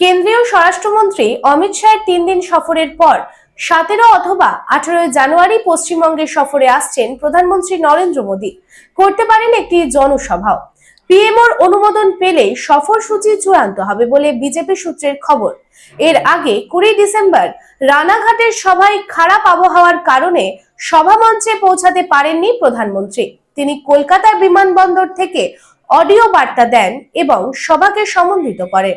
কেন্দ্রীয় স্বরাষ্ট্রমন্ত্রী অমিত শাহের তিন দিন সফরের পর সতেরো অথবা আঠারোই জানুয়ারি পশ্চিমবঙ্গের সফরে আসছেন প্রধানমন্ত্রী নরেন্দ্র মোদী। করতে পারেন একটি জনসভাও। পিএমওর অনুমোদন পেলেই সফরসূচি চূড়ান্ত হবে বলে বিজেপি সূত্রের খবর। এর আগে কুড়ি ডিসেম্বর রানাঘাটের সভায় খারাপ আবহাওয়ার কারণে সভামঞ্চে পৌঁছাতে পারেননি প্রধানমন্ত্রী। তিনি কলকাতার বিমানবন্দর থেকে অডিও বার্তা দেন এবং সভাকে সমন্বিত করেন